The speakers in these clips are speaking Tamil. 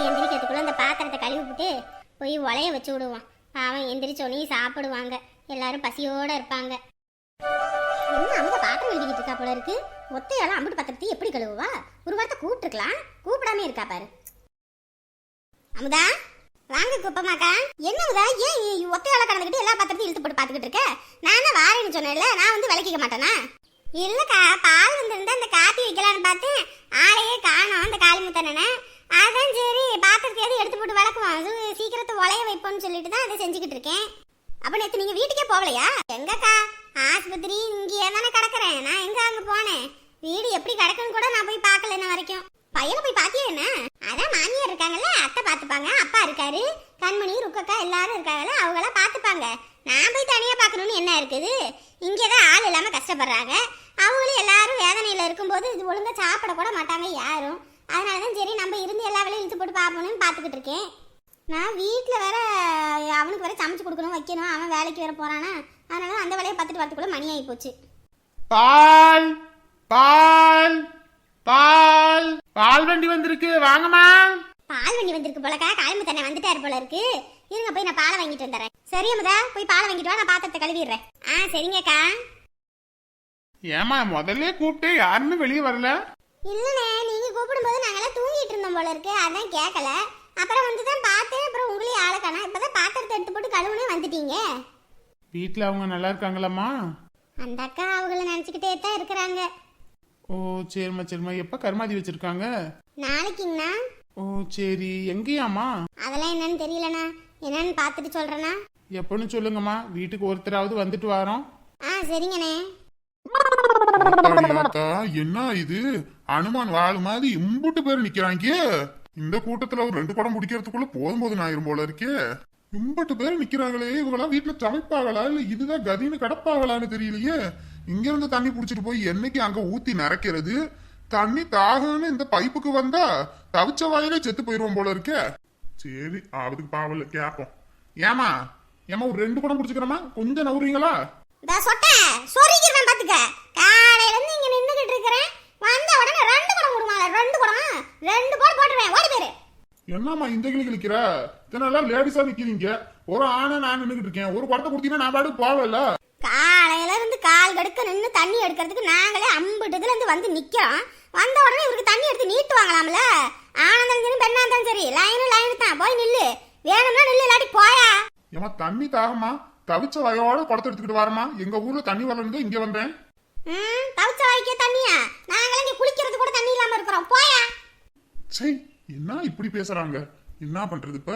எல்லாரும் எந்திரிக்கிறதுக்குள்ள அந்த பாத்திரத்தை கழுவி விட்டு போய் உலைய வச்சு விடுவோம் அவன் எந்திரிச்சோன்னே சாப்பிடுவாங்க. எல்லாரும் பசியோட இருப்பாங்க. என்ன அவங்க பாத்திரம் எழுதிக்கிட்டு இருக்கா போல இருக்கு? ஒத்தையால அம்புட்டு பாத்திரத்தை எப்படி கழுவுவா? ஒரு வார்த்தை கூப்பிட்டுருக்கலாம். கூப்பிடாம இருக்கா பாரு. அமுதா வாங்க குப்பமாக்கா. என்னமுதா ஏன் ஒத்தையால கடந்துக்கிட்டு எல்லா பாத்திரத்தையும் இழுத்து போட்டு பாத்துக்கிட்டு இருக்க? நான் தான் வாரேன்னு சொன்னேன்ல நான் வந்து விளக்கிக்க மாட்டேனா? இல்லக்கா பால் வந்திருந்தா அந்த காப்பி வைக்கலான்னு பார்த்தேன். ஆளையே காணும் அந்த காளிமுத்தனனை அதான் சரி பாத்திரத்தையாவது எடுத்து போட்டு விளக்குவோம் அது சீக்கிரத்தை வைப்போம்னு சொல்லிட்டு தான் அதை செஞ்சுக்கிட்டு இருக்கேன். அப்ப நேத்து நீங்க வீட்டுக்கே போகலையா? எங்கக்கா? ஆஸ்பத்திரி இங்கேயே தானே கிடக்குறேன். நான் எங்க அங்க போனேன்? வீடு எப்படி கிடக்குன்னு கூட நான் போய் பார்க்கல என்ன வரைக்கும். பையனை போய் பாத்தியா என்ன? அதான் மாமியார் இருக்காங்கல்ல அத்தை பாத்துப்பாங்க அப்பா இருக்காரு கண்மணி ருக்கக்கா எல்லாரும் இருக்காங்கல்ல அவங்களாம் பாத்துப்பாங்க நான் போய் தனியா பார்க்கணுன்னு என்ன இருக்குது? இங்கேதான் ஆள் இல்லாம கஷ்டப்படுறாங்க. அவங்களும் எல்லாரும் வேதனையில இருக்கும்போது இது ஒழுங்கா சாப்பிட கூட மாட்டாங்க யாரும். அதனாலதான் சரி நம்ம இருந்து எல்லா வேலையும் இழுத்து போட்டு பார்ப்போம்னு பார்த்துக்கிட்டு இருக்கேன். நான் வீட்டில் வேற அவனுக்கு வேற சமைச்சு கொடுக்கணும் வைக்கணும் அவன் வேலைக்கு வேற போறானா. அதனால அந்த வேலையை பார்த்துட்டு வரதுக்குள்ள மணி ஆகி போச்சு. பால் பால் பால். பால் வண்டி வந்திருக்கு வாங்கம்மா. பால் வண்டி வந்திருக்கு போலக்கா. காயம்பு தண்ணை வந்துட்டாரு போல இருக்கு. இருங்க போய் நான் பாலை வாங்கிட்டு வந்துடுறேன். சரி அமுதா போய் பாலை வாங்கிட்டு வா நான் பாத்திரத்தை கழுவிடுறேன். ஆ சரிங்கக்கா. ஏமா முதல்ல கூப்பிட்டு யாருமே வெளியே வரல? இல்லண்ணே நீங்க கூப்பிடும்போது நாங்கெல்லாம் தூங்கிட்டு இருந்தோம் போல இருக்கு. அதான் கேட்கல அப்புறம் வந்து தான் பார்த்தேன். அப்புறம் உங்களையும் ஆளை காணோம். இப்பதான் பாத்திரத்தை எடுத்து போட்டு கழுவுனே வந்துட்டீங்க. வீட்டில் அவங்க நல்லா இருக்காங்களாம்மா? அந்த அக்கா அவங்கள நினைச்சுக்கிட்டே தான் இருக்கிறாங்க. ஓ சரிம்மா சரிம்மா. எப்போ கருமாதி வச்சிருக்காங்க? நாளைக்குங்கண்ணா. ஓ சரி. எங்கேயாம்மா? அதெல்லாம் என்னன்னு தெரியலண்ணா. என்னன்னு பார்த்துட்டு சொல்றேண்ணா. எப்போன்னு சொல்லுங்கம்மா. வீட்டுக்கு ஒருத்தராவது வந்துட்டு வரோம். ஆ சரிங்கண்ணே. என்ன இது? அனுமான் வாழ் மாதிரி இம்புட்டு பேர் நிக்கிறாங்க. இந்த கூட்டத்துல ஒரு ரெண்டு குடம் முடிக்கிறதுக்குள்ள போதும் போது ஆயிரும் போல இருக்கே. இம்பட்டு பேர் நிக்கிறாங்களே இவங்களாம் வீட்டுல சமைப்பாங்களா இல்ல இதுதான் கதின்னு கிடப்பாகலான்னு தெரியலையே. இங்க இருந்து தண்ணி புடிச்சிட்டு போய் என்னைக்கு அங்க ஊத்தி நிறைக்கிறது தண்ணி தாகம்னு இந்த பைப்புக்கு வந்தா தவிச்ச வாயிலே செத்து போயிருவோம் போல இருக்கே. சரி அதுக்கு பாவல கேப்போம். ஏமா ஏமா ஒரு ரெண்டு குடம் பிடிச்சிக்கிறோமா கொஞ்சம் நவுறீங்களா? சொட்டேன் சொரிக்கிறேன் பாத்துக்க. காலையில இருந்து இங்க நின்னுகிட்டு இருக்கிறேன். வந்த உடனே ரெண்டு ரெண்டு குடம் ரெண்டு போடு போட்டுருவேன். ஓடி பேரு என்னம்மா இந்த கிளி கிளிக்கிற இதனால லேடிஸா நிக்கிறீங்க. ஒரு ஆணை நான் நின்னுகிட்டு இருக்கேன். ஒரு குடத்தை கொடுத்தீங்கன்னா நான் பாட்டு போகல காலையில இருந்து கால் கடுக்க நின்னு தண்ணி எடுக்கிறதுக்கு நாங்களே அம்பிட்டதுல இருந்து வந்து நிக்கிறோம். வந்த உடனே இவருக்கு தண்ணி எடுத்து நீட்டுவாங்களாம்ல ஆனந்தம் சரி பெண்ணா இருந்தாலும் சரி லைனு லைனு தான். போய் நில்லு. வேணும்னா நில்லு இல்லாட்டி போயா. ஏமா தண்ணி தாகமா தவிச்ச வயோட குடத்தை எடுத்துக்கிட்டு வரமா எங்க ஊர்ல தண்ணி வரலன்னு இங்க வந்தேன். தவிச்ச வாய்க்கே தண்ணியா? நாங்களே இங்க குளிக்கிறது கூட தண்ணி இல்லாம இருக்கிறோம். போயா. சை என்ன இப்படி பேசுறாங்க? என்ன பண்றது இப்ப?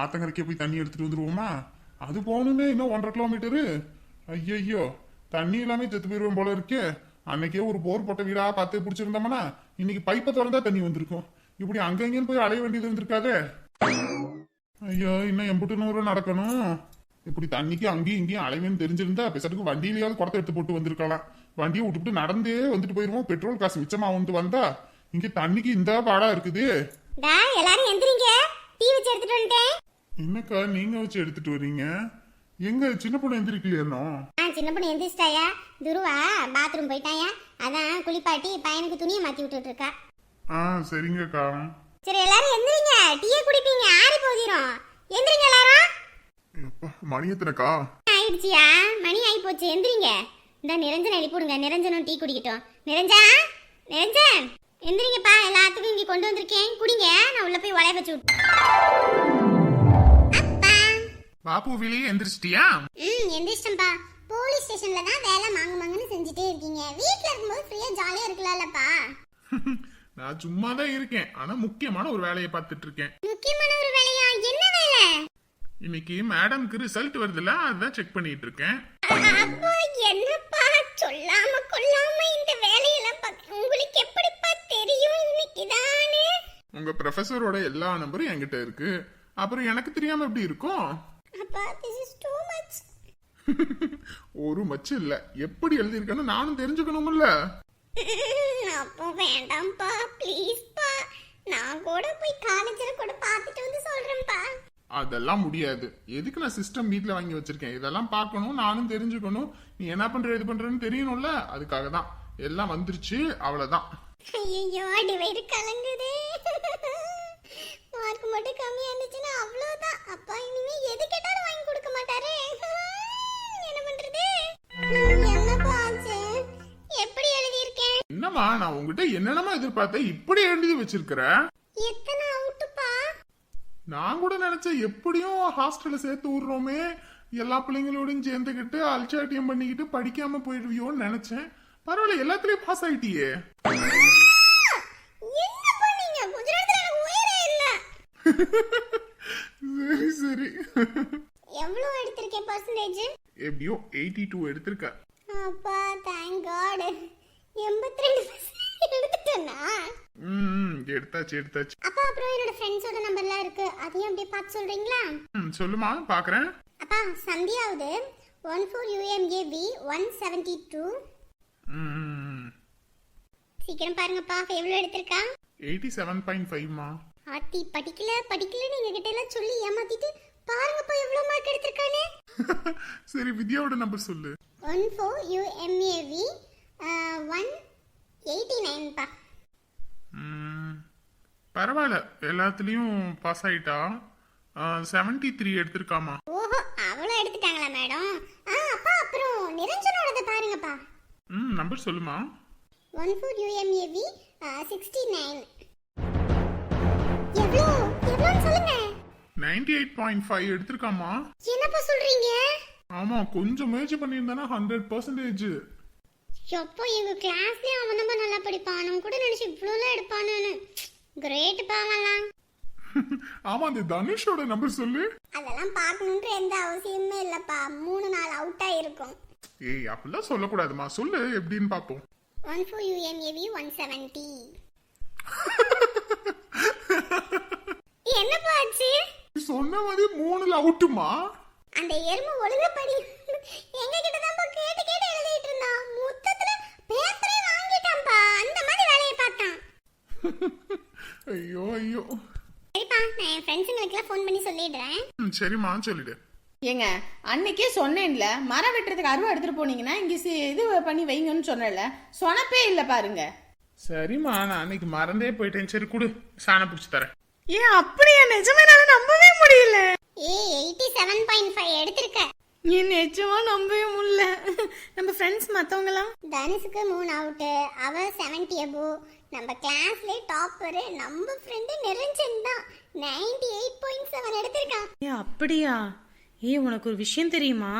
ஆத்தங்கரைக்கே போய் தண்ணி எடுத்துட்டு வந்துருவோமா? அது போகணுமே இன்னும் ஒன்றரை கிலோமீட்டரு. ஐயோ தண்ணி இல்லாமல் செத்து போயிருவோம் போல இருக்கே. அன்னைக்கே ஒரு போர் போட்ட வீடா பார்த்து பிடிச்சிருந்தோம்னா இன்னைக்கு பைப்பை திறந்தா தண்ணி வந்திருக்கும். இப்படி அங்கங்கன்னு போய் அலைய வேண்டியது இருந்திருக்காதே. ஐயோ இன்னும் எம்புட்டு நூறு நடக்கணும். இப்படி தண்ணிக்கு அங்கேயும் இங்கேயும் அலைவேன்னு தெரிஞ்சிருந்தா பெசட்டுக்கு வண்டியிலேயாவது குடத்தை எடுத்து போட்டு வந்திருக்கலாம். வண்டியை விட்டுவிட்டு நடந்தே வந்துட்டு போயிருவோம். பெட்ரோல் காசு மிச்சமா வந்து வந்தா இங்க தண்ணிக்கு இந்த பாடா இருக்குது. எல்லாரும் எந்திரிங்க. டீ வச்சு எடுத்துட்டு வந்துட்டேன். என்னக்கா நீங்க வச்சு எடுத்துட்டு வர்றீங்க எங்க சின்ன பொண்ணு எந்திரிக்கலையோ ஆ சின்ன பொண்ணு எந்திரிச்சிட்டாயா? துருவா பாத்ரூம் போயிட்டாயா? அதான் குளிப்பாட்டி பையனுக்கு துணியை மாத்தி விட்டுட்டு இருக்கா. ஆ சரிங்கக்கா. சரி எல்லாரும் எந்திரிங்க. டீயை குடிப்பீங்க. ஆறி போதிரும் எந்திரிங்க எல்லாரும். மணி எத்தனைக்கா? ஆயிடுச்சியா? மணி ஆகி போச்சு. எந்திரிங்க. இந்த நிரஞ்சன் எழுப்பிடுங்க நிரஞ்சனும் டீ குடிக்கட்டும். நிரஞ்சா நிரஞ்சன் எந்திரிங்கப்பா. எல்லாத்துக்கும் இங்க கொண்டு வந்திருக்கேன். குடிங்க. நான் உள்ள போய் உலைய வச்சு பாப்பு வெளியே எந்திரிச்சிட்டியா? ம் எந்திரிச்சிட்டேன்ப்பா. போலீஸ் ஸ்டேஷன்ல தான் வேலை மாங்கு மாங்குன்னு செஞ்சுட்டே இருக்கீங்க. வீட்ல இருக்கும்போது ஃப்ரீயா ஜாலியா இருக்கலாம்லப்பா. நான் சும்மா தான் இருக்கேன். ஆனா முக்கியமான ஒரு வேலையை பார்த்துட்டு இருக்கேன் முக்கியமான ஒரு வேலையா? என்ன வேலை? இன்னைக்கு மேடம்க்கு ரிசல்ட் வருதுல்ல? அதுதான் செக் பண்ணிட்டு இருக்கேன் அப்போ என்னப்பா? சொல்லாம கொள்ளாம இந்த வேலையெல்லாம் உங்களுக்கு எப்படிப்பா தெரியும்? இன்னைக்கு தானே? உங்க ப்ரொஃபஸரோட எல்லா நம்பரும் என்கிட்ட இருக்கு. அப்புறம் எனக்கு தெரியாம எப்படி இருக்கும்? அப்பா திஸ் இஸ் டூ மச் ஒரு மச்சு இல்ல. எப்படி எழுதியிருக்கேன்னு நானும் தெரிஞ்சுக்கணும்ல. அப்போ வேண்டாம்ப்பா ப்ளீஸ்ப்பா அதெல்லாம் முடியாது. எதுக்கு நான் சிஸ்டம் வீட்டில் வாங்கி வச்சிருக்கேன்? இதெல்லாம் பார்க்கணும் நானும் தெரிஞ்சுக்கணும். நீ என்ன பண்ற இது பண்றன்னு தெரியணும்ல? அதுக்காக தான் எல்லாம் வந்துருச்சு அவ்வளவுதான். ஐயோ டிவைடு கலங்குதே. மார்க் மட்டும் கம்மியா இருந்துச்சுன்னா அவ்வளவுதான். அப்பா இனிமே எது கேட்டாலும் வாங்கி கொடுக்க மாட்டாரு. என்ன பண்றது? எப்படி எழுதி இருக்கேன் என்னம்மா நான் உங்ககிட்ட என்னென்னமா எதிர்பார்த்தேன். இப்படி எழுதி வச்சிருக்கிறேன் எத்தனை நான் கூட நினைச்சேன் எப்படியும் ஹாஸ்டல்ல சேர்த்து விடுறோமே. எல்லா பிள்ளைங்களோடையும் சேர்ந்துக்கிட்டு அல்ச்சாட்டியம் பண்ணிக்கிட்டு படிக்காம போயிடுவியோன்னு நினைச்சேன். பரவாயில்ல எல்லாத்துலயும் பாஸ் ஆயிட்டியே. சரி சரி. எவ்வளவு எடுத்திருக்க பர்சன்டேஜ் எப்படியோ 82 எடுத்திருக்க. அப்பா தேங்க் காட் 82 டிக்கெட் எடுத்துட்டேனா ம். எடுத்தாச்சு எடுத்தாச்சு. அப்பா அப்புறம் என்னோட ஃப்ரெண்ட்ஸோட நம்பர்லாம் இருக்கு. அதையும் அப்படியே பார்த்து சொல்றீங்களா? ம் சொல்லுமா பாக்குறேன் அப்பா சந்தியாவுது one four UMAP one seventy two சீக்கிரம் பாருங்கப்பா எவ்வளோ எடுத்திருக்கா? எயிட்டி செவன் பாயிண்ட் ஃபைவ்மா ஆத்தி படிக்கல படிக்கலன்னு எங்ககிட்ட எல்லாம் சொல்லி ஏமாத்திட்டு பாருங்கப்பா எவ்வளோ மார்க் எடுத்திருக்கானே சரி வித்யாவோட நம்பர் சொல்லு. One four UMAV one eighty நைன்ப்பா ம், பரவாயில்ல. எல்லாத்துலயும் பாஸ் ஆயிட்டா? செவன்டி த்ரீ எடுத்திருக்காமா? ஓஹோ அவ்வளோ எடுத்துட்டாங்களா மேடம்? ஆ அப்பா அப்புறம் நிரஞ்சனோடத பாருங்கப்பா. ம் நம்பர் சொல்லுமா? One four UMAV sixty nine எவ்வளோ எவ்வளோன்னு சொல்லுங்க. நைன்டி எயிட் பாயிண்ட் ஃபைவ் எடுத்திருக்காமா? என்னப்பா சொல்றீங்க? ஆமா கொஞ்சம் முயற்சி பண்ணியிருந்தானா ஹண்ட்ரட் பர்சன்டேஜ் எப்போ எங்க கிளாஸ்லயே அவன் ரொம்ப நல்லா படிப்பான். நம்ம கூட நினைச்சு இவ்வளோலாம் எடுப்பானுன்னு. கிரேட் பாவலாம் ஆமா அந்த தனுஷோட நம்பர் சொல்லு. அதெல்லாம் பார்க்கணுன்ற எந்த அவசியமே இல்லப்பா. மூணு நாள் அவுட்டா இருக்கும் ஏய் அப்படிலாம் சொல்லக்கூடாதுமா. சொல்லு எப்படின்னு பார்ப்போம். One four UMAV one seventy என்னப்பா ஆச்சு? நீ சொன்ன மாதிரி மூணுல அவுட்டுமா அந்த எருமை ஒழுங்கா படி எங்க கிட்ட தான் கேட்டு கேட்டு எழுதிட்டு இருந்தான். மொத்தத்துல பேப்பரே வாங்கிட்டான்ப்பா. அந்த மாதிரி வேலையை பார்த்தான். ஐயோ ஐயோ. சரிப்பா நான் என் ஃப்ரெண்ட்ஸுங்களுக்குலாம் ஃபோன் பண்ணி சொல்லிடுறேன். ம் சரிம்மா சொல்லிடு. ஏங்க அன்னைக்கே சொன்னேன்ல மரம் வெட்டுறதுக்கு அருவா எடுத்துட்டு போனீங்கன்னா இங்க சி- இது பண்ணி வைங்கன்னு சொன்னேன்ல. சொனப்பே இல்ல பாருங்க. சரிம்மா நான் அன்னைக்கு மறந்தே போயிட்டேன். சரி கொடு. சாணம் பிடிச்சி தரேன். ஏன் அப்படியா? நிஜமே என்னால நம்பவே முடியல. ஏ எயிட்டி செவன் பாயிண்ட் ஃபைவ் எடுத்திருக்க. நீ நிஜமா நம்பவே முடியல. நம்ம ஃப்ரெண்ட்ஸ் மத்தவங்கலாம்? தனுஷுக்கு மூணு அவுட்டு அவ செவன்டி அபோ நம்ம கிளாஸ்லேயே டாப்பரு நம்ம ஃப்ரெண்டு நிரஞ்சன் தான். நைன்டி எயிட் பாயிண்ட் செவன் எடுத்திருக்கான். ஏ அப்படியா? ஏ உனக்கு ஒரு விஷயம் தெரியுமா?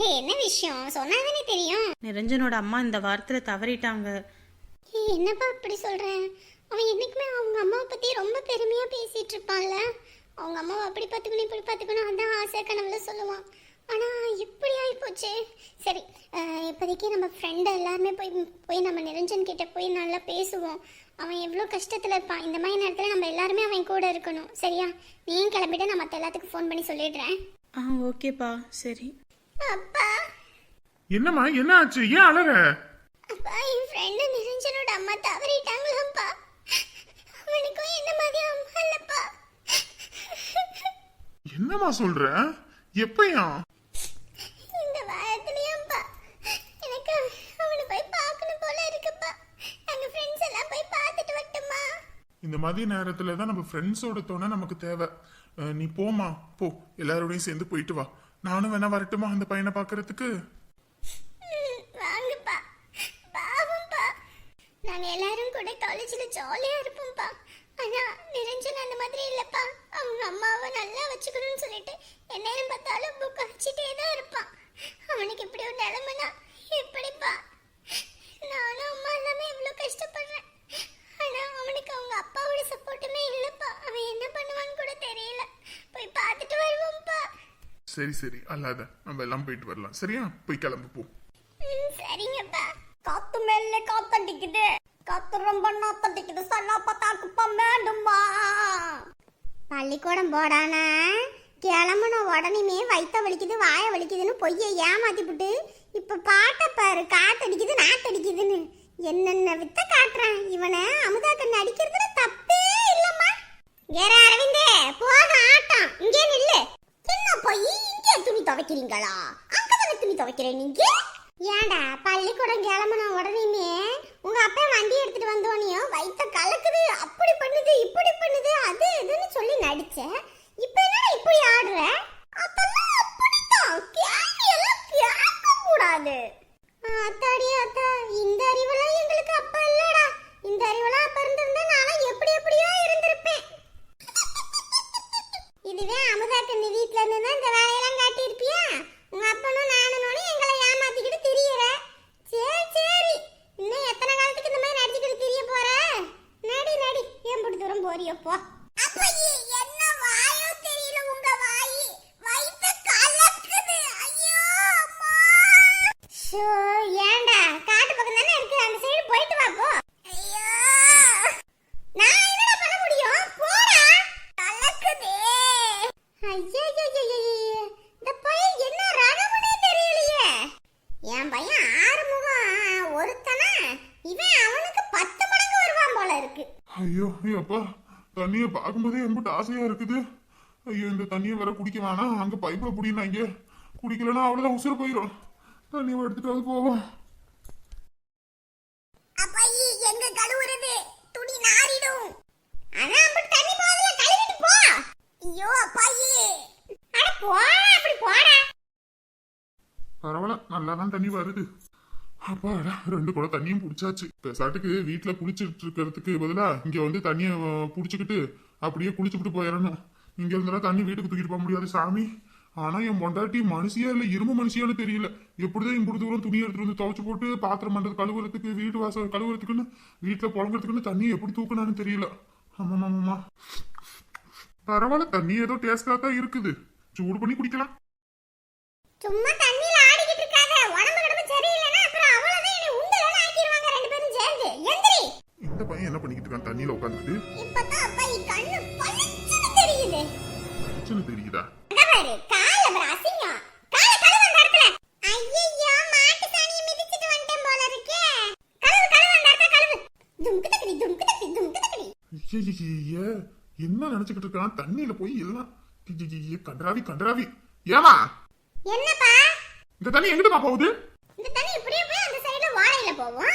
ஏ என்ன விஷயம்? சொன்னாதானே தெரியும். நிரஞ்சனோட அம்மா இந்த வாரத்துல தவறிட்டாங்க. ஏ என்னப்பா இப்படி சொல்றேன் அவன் என்னைக்குமே அவங்க அம்மாவை பத்தி ரொம்ப பெருமையா பேசிட்டு இருப்பான்ல. அவங்க அம்மாவை அப்படி பார்த்துக்கணும் இப்படி பார்த்துக்கணும் அதான் ஆசை கனவுல சொல்லுவான். ஆனா இப்படி ஆயிப்போச்சு. சரி இப்போதைக்கு நம்ம ஃப்ரெண்டு எல்லாருமே போய் போய் நம்ம நிரஞ்சன் கிட்ட போய் நல்லா பேசுவோம். அவன் எவ்வளோ கஷ்டத்தில் இருப்பான். இந்த மாதிரி நேரத்தில் நம்ம எல்லாருமே அவன் கூட இருக்கணும். சரியா? நீயும் கிளம்பிட்டு நான் மற்ற எல்லாத்துக்கும் ஃபோன் பண்ணி சொல்லிடுறேன். ஆ ஓகேப்பா. சரி. அப்பா. என்னம்மா என்ன ஆச்சு? ஏன் அழற? அப்பா என் ஃப்ரெண்டு நிரஞ்சனோட அம்மா தவறிட்டாங்களாம்ப்பா. அவனுக்கும் என்ன மாதிரி அம்மா இல்லப்பா. என்னம்மா சொல்ற? எப்பயா இந்த மாதிரி நேரத்துல தான் நம்ம ஃப்ரெண்ட்ஸோட துணை நமக்கு தேவை. நீ போமா போ. எல்லாரோடையும் சேர்ந்து போயிட்டு வா. நானும் வேணா வரட்டுமா அந்த பையனை பார்க்கறதுக்கு? ம், வாங்கப்பா. பாவம்ப்பா. நாங்க எல்லாரும் கூட காலேஜ்ல ஜாலியா இருப்போம்ப்பா. ஆனா நிரஞ்சன் அந்த மாதிரி இல்லப்பா. அவங்க அம்மாவை நல்லா வச்சுக்கணும்னு சொல்லிட்டு எந்நேரம் பார்த்தாலும் புக் அடிச்சுட்டே தான் இருப்பான் அவனுக்கு இப்படி ஒரு நிலைமைனா எப்படிப்பா நானும் அம்மா எல்லாமே இவ்வளோ கஷ்டப்படுறேன் ஆனா அவனுக்கு அவங்க அப்பாவோட சப்போர்ட்டுமே இல்லப்பா அவன் என்ன பண்ணுவான்னு கூட தெரியல போய் பார்த்துட்டு வருவோம்ப்பா சரி சரி. அல்லாத நம்ம எல்லாம் போயிட்டு வரலாம். சரியா? போய் கிளம்பு போ. சரிங்கப்பா. காத்து மேல காத்தடிக்குது. காத்து ரொம்ப நாத்தடிக்குது. சல்லா பார்த்தாக்குப்பா மேடுமா பள்ளிக்கூடம் போடானா? கிளம்புன உடனேமே வயித்த வலிக்குது வாய வலிக்குதுன்னு பொய்யை ஏமாத்தி விட்டு இப்ப பாட்ட பாரு. காத்தடிக்குது நாத்தடிக்குதுன்னு. என்னென்ன வித்த காட்டுறான்? இவனை அமுதா கண்ணு அடிக்கிறதுல தப்பே இல்லம்மா. ஏற அரவிந்தே போக ஆட்டம். இங்கே நில்லு. என்ன போய் இங்கே துணி துவைக்கிறீங்களா? அங்கதானே துணி துவைக்கிறேன் நீங்க? ஏன்டா பள்ளிக்கூடம் கிளம்புன உடனேமே உங்க அப்பா வண்டி எடுத்துட்டு வந்தோனையும் வயித்த கலக்குது அப்படி பண்ணுது இப்படி பண்ணுது அது இதுன்னு சொல்லி நடிச்ச இப்ப என்னடா இப்படி ஆடுற? அதெல்லாம் அப்படித்தான். கேள்வி எல்லாம் கேட்க கூடாது அத்தாடி அத்தா இந்த அறிவெல்லாம் எங்களுக்கு அப்ப இல்லடா. இந்த அறிவுலாம் நிவே அமுதாக்கு நீ வீட்டில் இருந்துன்னா இந்த ஐயோ அப்பா தண்ணியை பார்க்கும்போதே எம்பிட்டு ஆசையா இருக்குது. ஐயோ இந்த தண்ணியை வேற குடிக்க வேணாம். அங்க பைப்ல புடினாங்க குடிக்கலன்னா அவ்வளவுதான் உசுறு போயிடும் தண்ணியை எடுத்துட்டு போவோம். எங்க கழுவுறது? துணி நாறிடும். ஆனா அப்படி தண்ணி போதல கழுவிட்டு போ. ஐயோ அப்பாயி அட போடா அப்படி போடா. பரவாயில்ல. நல்லா தான் தண்ணி வருது. அப்பாடா ரெண்டு குடம் தண்ணியும் பிடிச்சாச்சு. பெசாட்டுக்கு வீட்டில் குளிச்சிட்டு இருக்கிறதுக்கு பதிலாக இங்கே வந்து தண்ணியை பிடிச்சிக்கிட்டு அப்படியே குளிச்சுக்கிட்டு போயிடணும் இங்கே இருந்தாலும் தண்ணி வீட்டுக்கு தூக்கிட்டு போக முடியாது சாமி. ஆனால் என் பொண்டாட்டி மனுஷியா இல்லை இரும்பு மனுஷியான்னு தெரியல. எப்படிதான் இம்புடு தூரம் துணி எடுத்துட்டு வந்து துவைச்சு போட்டு பாத்திரம் பண்றது கழுவுறதுக்கு வீட்டு வாசல் கழுவுறதுக்குன்னு வீட்டில் புழங்குறதுக்குன்னு தண்ணியை எப்படி தூக்கினான்னு தெரியல. ஆமாம் ஆமாம்மா பரவாயில்ல தண்ணி ஏதோ டேஸ்டாக தான் இருக்குது. சூடு பண்ணி குடிக்கலாம். சும்மா தண்ணி இந்த பையன் என்ன பண்ணிக்கிட்டு இருக்கான்? தண்ணியில உட்காந்துட்டு இப்பதான் அப்பாயி கண்ணு பளிச்சுன்னு தெரியுது. அங்க பாரு கால்ல பாரு அசிங்கம். கால கழுவு அந்த இடத்துல. ஐயையோ மாட்டு சாணியை மிதிச்சிட்டு வந்துட்டேன் போல இருக்கே. கழுவு கழுவு அந்த இடத்துல கழுவு. தும்க்கு தக்கடி தும்க்கு தக்கடி தும்க்கு தக்கடி ஐயையே, என்ன நினைச்சுக்கிட்டு இருக்கான்? தண்ணியில போய் எல்லாம் கண்டராவி கண்டராவி ஏமா என்னப்பா? இந்த தண்ணி எங்கிட்டுமா போகுது? இந்த தண்ணி இப்படியே போய் அந்த சைடுல வாழையில ஏயா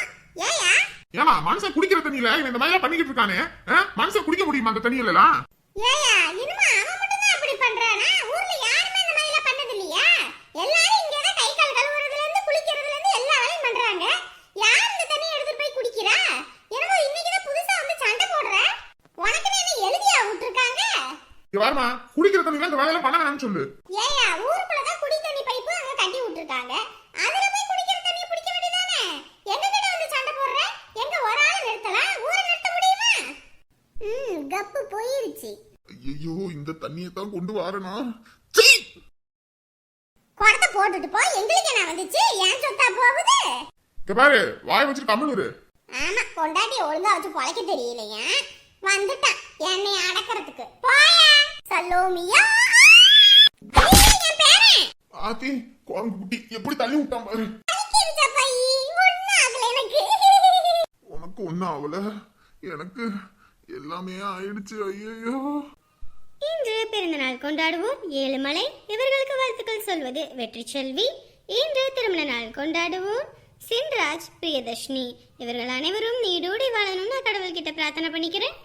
ஏமா மனுஷன் குடிக்கிற தண்ணியில இவன் இந்த மாதிரி பண்ணிக்கிட்டு இருக்கானே? மனுஷன் குடிக்க முடியுமா அந்த தண்ணியில எல்லாம் ஏயா இனிமே அவன் மட்டும் தான் அப்படி பண்றானா? ஊர்ல யாருமே இந்த மாதிரி எல்லாம் பண்ணது இல்லையா எல்லாரும் இங்க தான் கை கால் கழுவுறதுல இருந்து குளிக்கிறதுல இருந்து எல்லா வேலையும் பண்றாங்க. யார் இந்த தண்ணி எடுத்துட்டு போய் குடிக்கிறா? என்னமோ இன்னைக்கு தான் புதுசா வந்து சண்டை போடுற. உனக்கு என்ன எழுதியா விட்டுருக்காங்க? இங்க வாருமா குடிக்கிற தண்ணியில இந்த வேலையெல்லாம் பண்ண வேணாம்னு சொல்லு. ஏயா ஊருக்குள்ள தான் குடி தண்ணி பைப்பு அங்க கட்டி விட்டுருக்காங்க அதுல போய் குடிக்கிற தண்ணி பிடிக்க வேண்டியதானே எங்க கிட்ட வந்து சண்டை போடுற எங்க ஒரு ஆளை நிறுத்தலாம் ஊரை நிறுத்த முடியுமா ம் கப்பு போயிருச்சு ஐயோ இந்த தண்ணியை தான் கொண்டு வரனா? குடத்தை போட்டுட்டு போ. எங்களுக்கு என்ன வந்துச்சு? ஏன் சொத்தா போகுது? இங்க பாரு வாய் கம்மல் இரு. ஆமா பொண்டாட்டி ஒழுங்கா வச்சு பொழைக்க தெரியலையா. வந்துட்டான். என்னை அடக்கிறதுக்கு. போயா பேரன் ஆத்தி குட்டி எப்படி தள்ளி விட்டான் பாரு. உனக்கு ஒன்னும் ஆகல. எனக்கு எல்லாமே ஆயிடுச்சு ஐயோ இன்று பிறந்தநாள் கொண்டாடுவோம் ஏழுமலை இவர்களுக்கு வாழ்த்துக்கள் சொல்வது வெற்றி செல்வி. இன்று திருமண நாள் கொண்டாடுவோம் சின்ராஜ் பிரியதர்ஷினி. இவர்கள் அனைவரும் நீடோடி வாழணும்னு கடவுள்கிட்ட பிரார்த்தனை பண்ணிக்கிறேன்.